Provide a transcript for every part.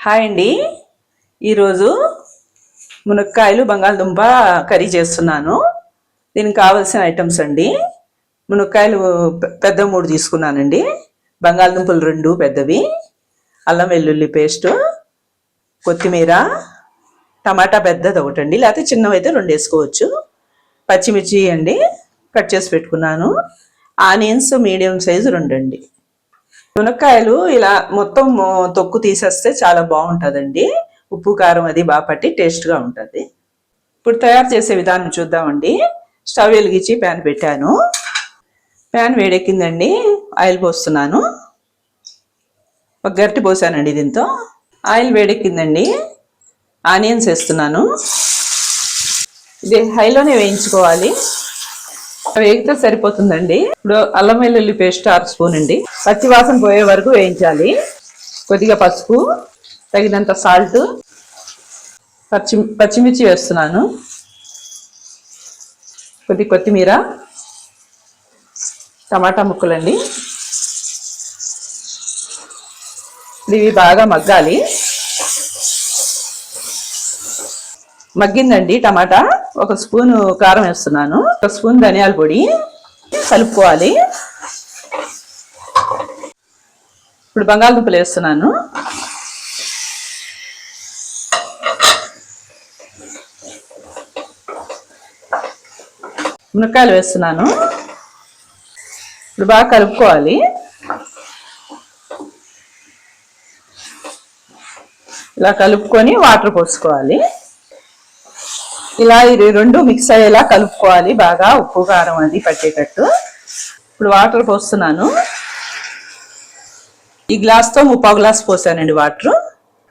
Hi అండి. ఈరోజు మునక్కాయలు బంగాళదుంప కర్రీ చేస్తున్నాను. దీనికి కావాల్సిన ఐటమ్స్ అండి. మునక్కాయలు పెద్ద మూడు తీసుకున్నానండి. బంగాళదుంపలు రెండు పెద్దవి. అల్లం వెల్లుల్లి పేస్ట్ కొత్తిమీర టమాటా పెద్దది ఒకటి అండి లేకపోతే చిన్నవి అయితే రెండు వేసుకోవచ్చు. పచ్చిమిర్చి అండి కట్ చేసి పెట్టుకున్నాను. ఆనియన్స్ మీడియం సైజు రెండు అండి మునక్కాయలు ఇలా మొత్తం తొక్కు తీసేస్తే చాలా బాగుంటుందండి. ఉప్పు కారం అది బాగా పట్టి టేస్ట్గా ఉంటుంది. ఇప్పుడు తయారు చేసే విధానం చూద్దామండి. స్టవ్ వెలిగించి ప్యాన్ పెట్టాను. ప్యాన్ వేడెక్కిందండి. ఆయిల్ పోస్తున్నాను. ఒక గరిటె పోసానండి దీంతో. ఆయిల్ వేడెక్కిందండి. ఆనియన్స్ వేస్తున్నాను. ఇది హైలోనే వేయించుకోవాలి. వేగితే సరిపోతుందండి? ఇప్పుడు అల్లం వెల్లుల్లి పేస్ట్ ఆరు స్పూన్ అండి. పచ్చివాసన పోయే వరకు వేయించాలి. కొద్దిగా పసుపు తగినంత సాల్ట్ పచ్చి పచ్చిమిర్చి వేస్తున్నాను. కొద్ది కొత్తిమీర టమాటా ముక్కలండి. ఇవి బాగా మగ్గాలి. మగ్గిందండి టమాటా. ఒక స్పూన్ కారం వేస్తున్నాను. ఒక స్పూన్ ధనియాల పొడి కలుపుకోవాలి. ఇప్పుడు బంగాళదుంపలు వేస్తున్నాను. మునక్కాయలు వేస్తున్నాను. ఇప్పుడు బాగా కలుపుకోవాలి. ఇలా కలుపుకొని వాటర్ పోసుకోవాలి. ఇలా ఇది రెండు మిక్స్ అయ్యేలా కలుపుకోవాలి. బాగా ఉప్పు కారం అది పట్టేటట్టు. ఇప్పుడు వాటర్ పోస్తున్నాను. ఈ గ్లాస్తో ముప్పావు గ్లాస్ పోసానండి వాటర్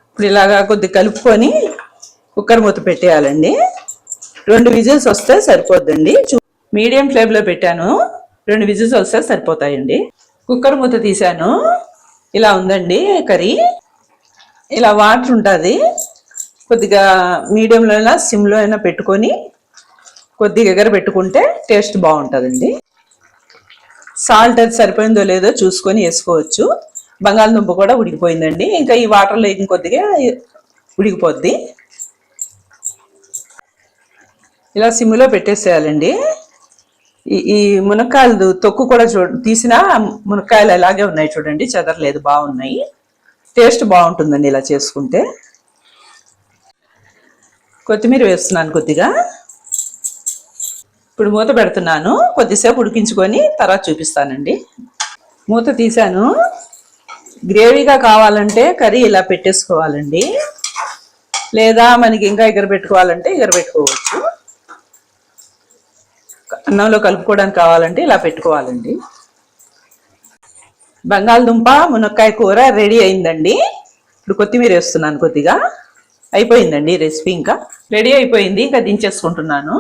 ఇప్పుడు ఇలాగా కొద్ది కలుపుకొని కుక్కర్ మూత పెట్టేయాలండి. రెండు విజిల్స్ వస్తే సరిపోద్దండి. మీడియం ఫ్లేమ్లో పెట్టాను. రెండు విజిల్స్ వస్తే సరిపోతాయండి. కుక్కర్ మూత తీసాను. ఇలా ఉందండి కర్రీ. ఇలా వాటర్ ఉంటుంది. కొద్దిగా మీడియంలో అయినా సిమ్లో అయినా పెట్టుకొని కొద్దిగా ఎగర పెట్టుకుంటే టేస్ట్ బాగుంటుందండి. సాల్ట్ అది సరిపోయిందో లేదో చూసుకొని వేసుకోవచ్చు. బంగాళదుంప కూడా ఉడికిపోయిందండి. ఇంకా ఈ వాటర్లో ఇంకొద్దిగా ఉడికిపోద్ది. ఇలా సిమ్లో పెట్టేసేయాలండి. ఈ ఈ మునక్కాయలు తొక్కు కూడా చూ తీసిన మునక్కాయలు అలాగే ఉన్నాయి చూడండి. చెదరలేదు బాగున్నాయి. టేస్ట్ బాగుంటుందండి ఇలా చేసుకుంటే. కొత్తిమీర వేస్తున్నాను కొద్దిగా. ఇప్పుడు మూత పెడుతున్నాను. కొద్దిసేపు ఉడికించుకొని తర్వాత చూపిస్తానండి. మూత తీశాను. గ్రేవీగా కావాలంటే కర్రీ ఇలా పెట్టేసుకోవాలండి. లేదా మనకి ఇంకా ఎగర పెట్టుకోవాలంటే ఎగర పెట్టుకోవచ్చు. అన్నంలో కలుపుకోవడానికి కావాలంటే ఇలా పెట్టుకోవాలండి. బంగాళదుంప మునక్కాయ కూర రెడీ అయిందండి. ఇప్పుడు కొత్తిమీర వేస్తున్నాను కొద్దిగా. అయిపోయిందండి రెసిపీ ఇంకా. రెడీ అయిపోయింది ఇంకా దించేసుకుంటున్నాను.